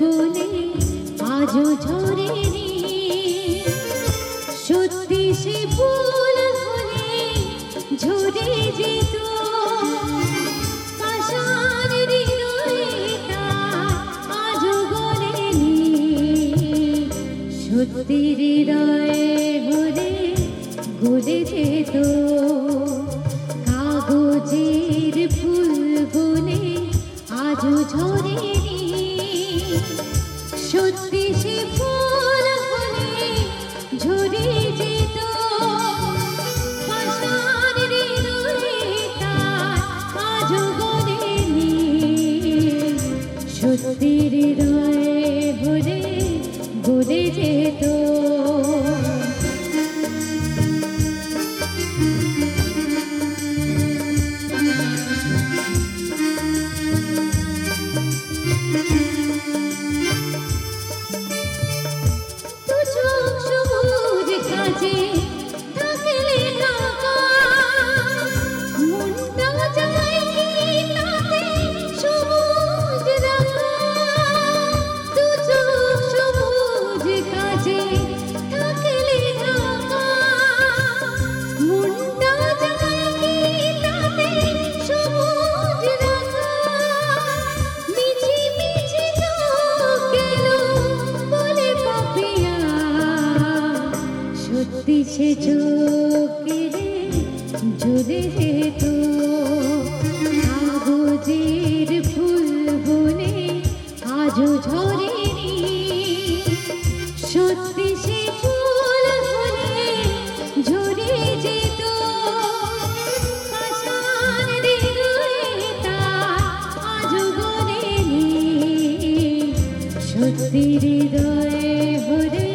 বলে আজও ঝরেনি। সত্যি সে ফুল হলে ঝরে যেত সত্যি হৃদয়ে হলে গলে যেত আজও ঝরেনি সে চোখেরে জুড়ে যেত কাগজের ফুল বনে আজও ঝরেনি। সত্যি সে ফুল হলে ঝরে যেত সত্যি হৃদয়ে হরে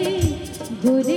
গলে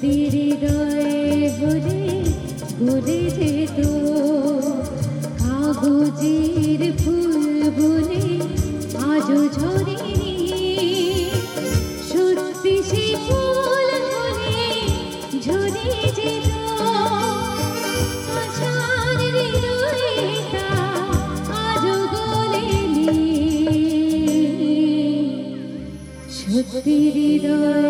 সত্যি হৃদয়ে হলে গলে যেত কাগজের ফুল বলে আজও ঝরেনি। সত্যি সে ফুল হলে ঝরে যেত সত্যি হৃদয়ে